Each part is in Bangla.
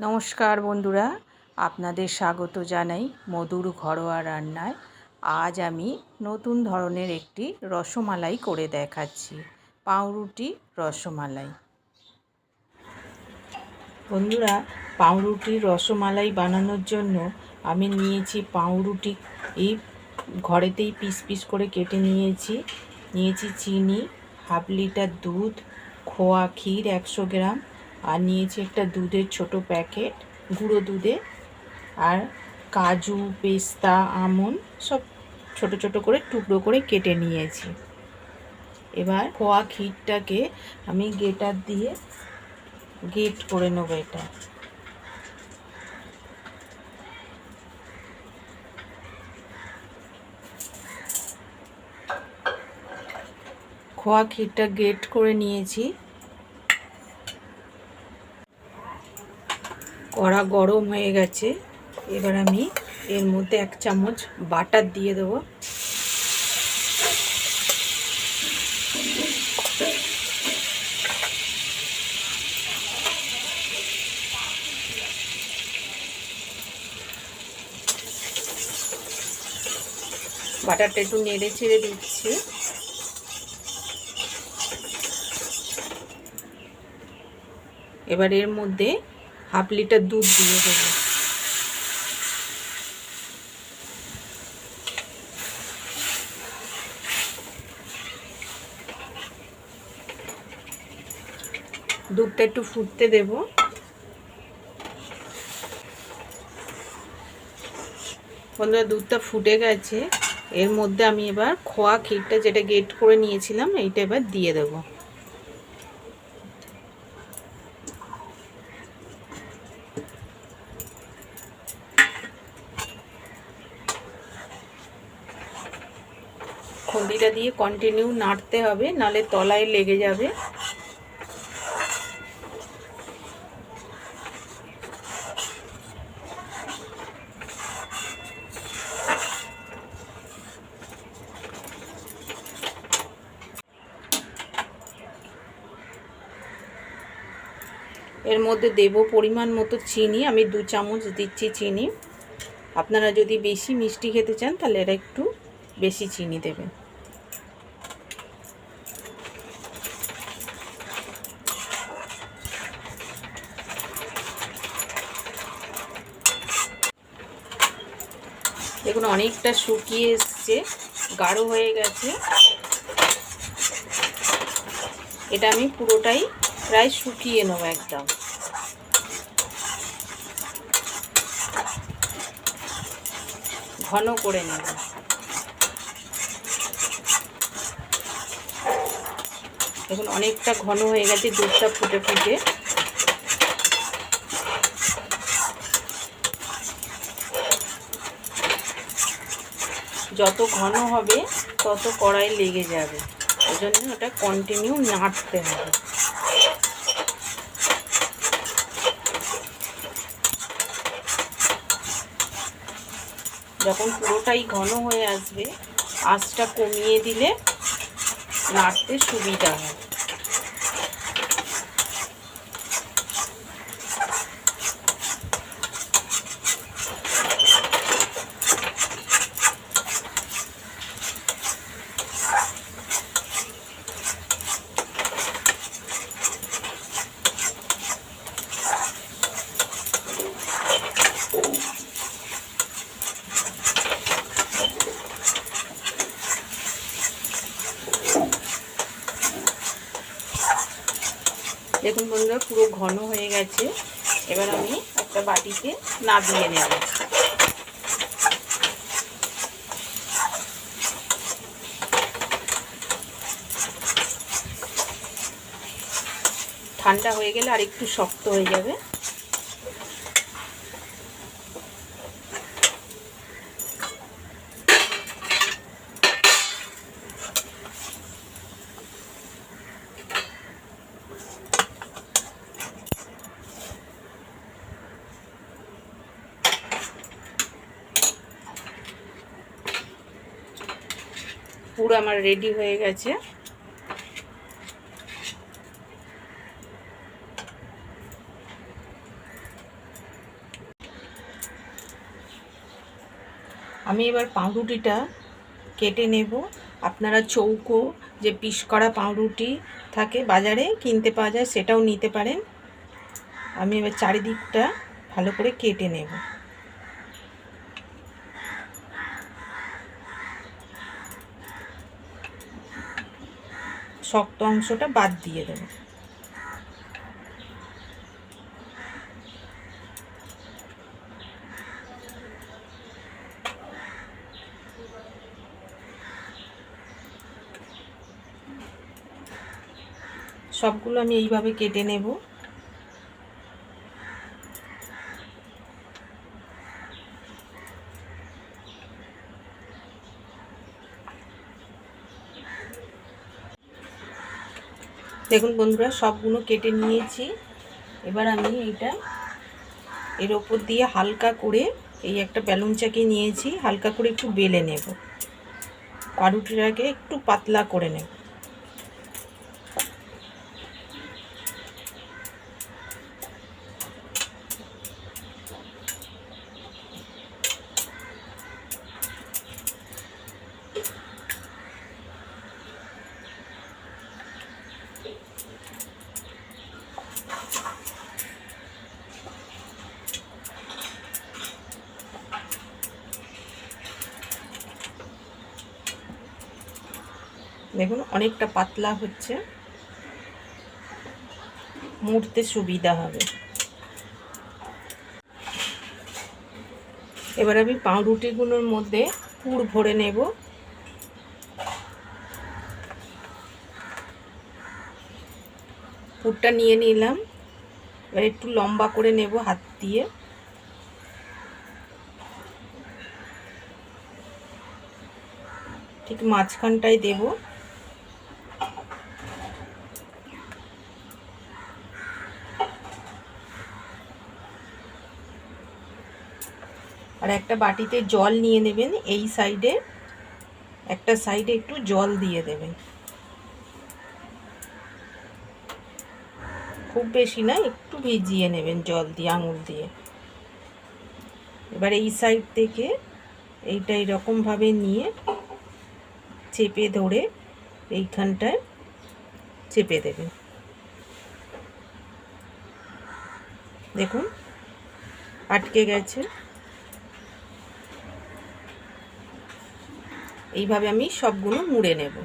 নমস্কার বন্ধুরা, আপনাদের স্বাগত জানাই মধুর ঘরোয়া রান্নায়। আজ আমি নতুন ধরনের একটি রসমালাই করে দেখাচ্ছি, পাউরুটি রসমালাই। বন্ধুরা পাউরুটির রসমালাই বানানোর জন্য আমি নিয়েছি পাউরুটি। এই ঘরেতেই পিস পিস করে কেটে নিয়েছি। নিয়েছি চিনি, হাফ লিটার দুধ, খোয়া ক্ষীর একশো গ্রাম। আর নিয়েছি একটা দুধের ছোট প্যাকেট, গুঁড়ো দুধে আর কাজু, পেস্তা আমন্ড সব ছোট ছোট করে টুকরো করে কেটে নিয়েছি। এবার খোয়া ক্ষীরটাকে আমি গেটার দিয়ে গেট করে নেব এটা। খোয়া ক্ষীরটা গেট করে নিয়েছি। কড়া গরম হয়ে গেছে। এবার আমি এর মধ্যে এক চামচ বাটার দিয়ে দেবো। বাটারটা একটু নেড়ে ছেড়ে দিচ্ছি। এবার এর মধ্যে হাফ লিটার দুধ দিয়ে দেবো। দুধটা একটু ফুটতে দেব। বন্ধুরা, দুধটা ফুটে গেছে। এর মধ্যে আমি এবার খোয়া ক্ষীরটা যেটা গেট করে নিয়েছিলাম, এইটা এবার দিয়ে দেবো। খুন্তিটা দিয়ে কন্টিনিউ নাড়তে হবে, নালে তলায় লেগে যাবে। এর মধ্যে দেব পরিমাণ মতো চিনি, আমি দু চামচ দিচ্ছি চিনি। আপনারা যদি বেশি মিষ্টি খেতে চান, তাহলে এটা একটু বেশি চিনি দেবেন দেখুন অনেকটা শুকিয়ে এসছে, গাঢ় হয়ে গেছে। এটা আমি পুরোটাই প্রায় শুকিয়ে নেব একদম। ঘন করে নেব। দেখুন, অনেকটা ঘন হয়ে গেছে, দুধটা ফুটে ফুটে। যত ঘন হবে, তত কড়াই লেগে যাবে। ওই জন্য ওটা কন্টিনিউ নাড়তে হবে। যখন পুরোটাই ঘন হয়ে আসবে, আঁচটা কমিয়ে দিলে নাড়তে সুবিধা হয় দেখুন বন্ধুরা, পুরো ঘন হয়ে গেছে। এবার আমি একটা বাটিতে নাবিয়ে নেব। ঠান্ডা হয়ে গেলে আর একটু শক্ত হয়ে যাবে। পুর আমার রেডি হয়ে গেছে। আমি এবার পাউরুটিটা কেটে নেব। আপনারা চৌকো, যে পিস করা পাউরুটি থাকে বাজারে, কিনতে পাওয়া যায় সেটাও নিতে পারেন। আমি এবার চারিদিকটা ভালো করে কেটে নেব। শক্ত অংশটা বাদ দিয়ে দেব। সবগুলো আমি এইভাবে কেটে নেব। দেখুন বন্ধুরা, সবগুলো কেটে নিয়েছি। এবার আমি এটা এর ওপর দিয়ে হালকা করে এই একটা ব্যালুনচাকে চাকি নিয়েছি, হালকা করে একটু বেলে নেব। পাউরুটিটাকে একটু পাতলা করে নেব। দেখুন, অনেকটা পাতলা হচ্ছে। মুড়তে সুবিধা হবে। এবার আমি পাউরুটিগুলোর মধ্যে পুর ভরে নেব। পুরটা নিয়ে নিলাম। এবার একটু লম্বা করে নেব হাত দিয়ে। ঠিক মাঝখানটায় দেবো। একটা বাটিতে জল নিয়ে নেবেন, এই সাইডে একটা সাইডে একটু জল দিয়ে দেবেন। খুব বেশি না, একটু ভিজিয়ে নেবেন জল দিয়ে, আঙুল দিয়ে। এবার এই সাইড থেকে এইটা এরকমভাবে নিয়ে চেপে ধরে এইখানটায় চেপে দেবেন। দেখুন, আটকে গেছে। এইভাবে আমি সবগুলো মুড়ে নেব।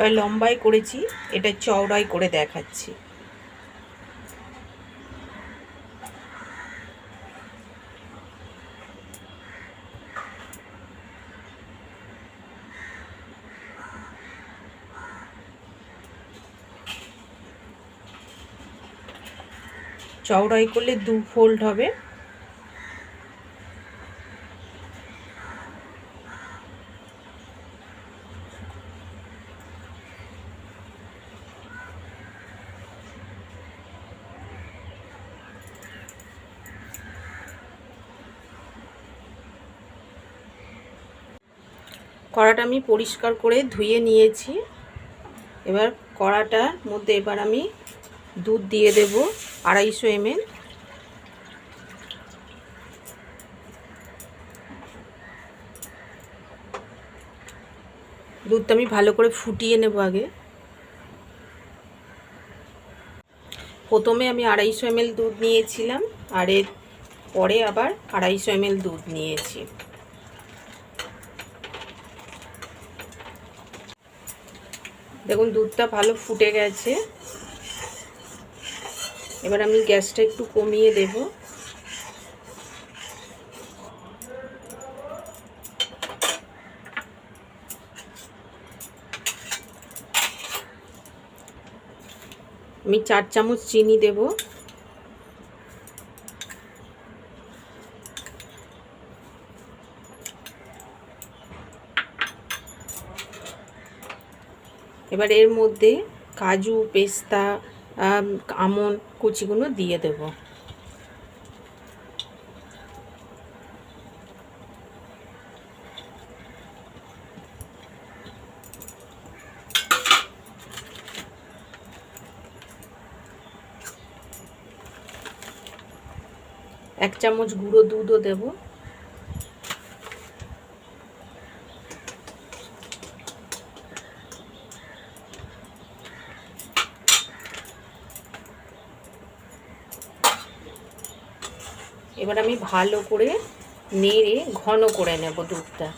ওটা লম্বাই করেছি এটা চওড়াই করে দেখাচ্ছি। চওড়াই করলে দু ফোল্ড হবে। কড়াটা আমি পরিষ্কার করে ধুয়ে নিয়েছি। এবার কড়াটার মধ্যে এবার আমি দুধ দিয়ে দেব আড়াইশো এমএল। দুধটা আমি ভালো করে ফুটিয়ে নেব আগে। প্রথমে আমি আড়াইশো এমএল দুধ নিয়েছিলাম আর এর পরে আবার আড়াইশো এমএল দুধ নিয়েছি। দেখুন, দুধটা ভালো ফুটে গেছে। এবার আমি গ্যাসটা একটু কমিয়ে দেব। আমি চার চামচ চিনি দেব। এবার এর মধ্যে কাজু পেস্তা আমন কুচিগুলো দিয়ে দেবো। এক চামচ গুঁড়ো দুধও দেব। এবার আমি ভালো করে নেড়ে ঘন করে নেব দুধটা।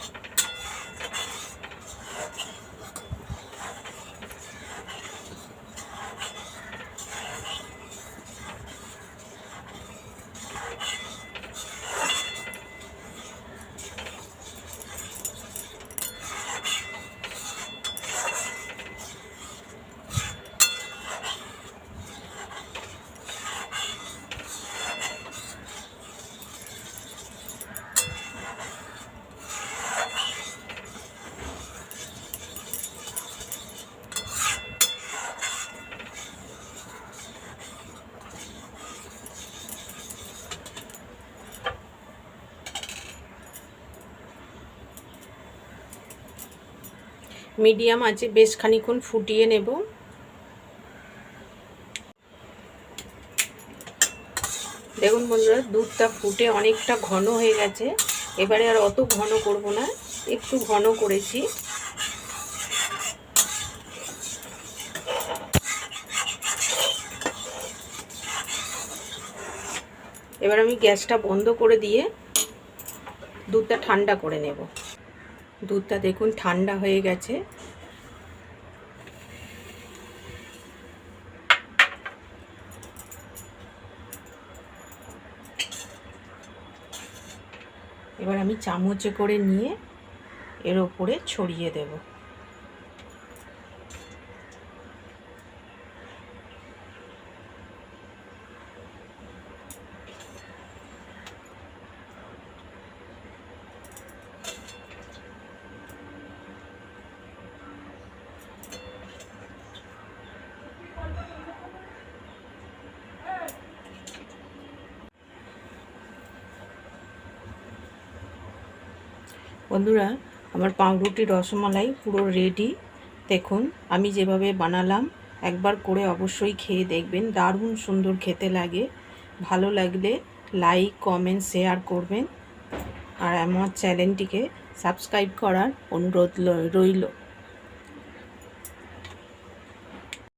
মিডিয়াম আছে, বেশ খানিক্ষণ ফুটিয়ে নেব। দেখুন বন্ধুরা, দুধটা ফুটে অনেকটা ঘন হয়ে গেছে। এবারে আর অত ঘন করব না, একটু ঘন করেছি। এবার আমি গ্যাসটা বন্ধ করে দিয়ে দুধটা ঠান্ডা করে নেব। দুধটা দেখুন ঠান্ডা হয়ে গেছে। এবার আমি চামচে করে নিয়ে এর ওপরে ছড়িয়ে দেবো। বন্ধুরা, আমার পাউরুটি রসমালাই পুরো রেডি দেখুন, আমি যেভাবে বানালাম, একবার করে অবশ্যই খেয়ে দেখবেন, দারুণ সুন্দর খেতে লাগে। ভালো লাগলে লাইক কমেন্ট শেয়ার করবেন। আর আমার চ্যানেলটিকে সাবস্ক্রাইব করার অনুরোধ রইল।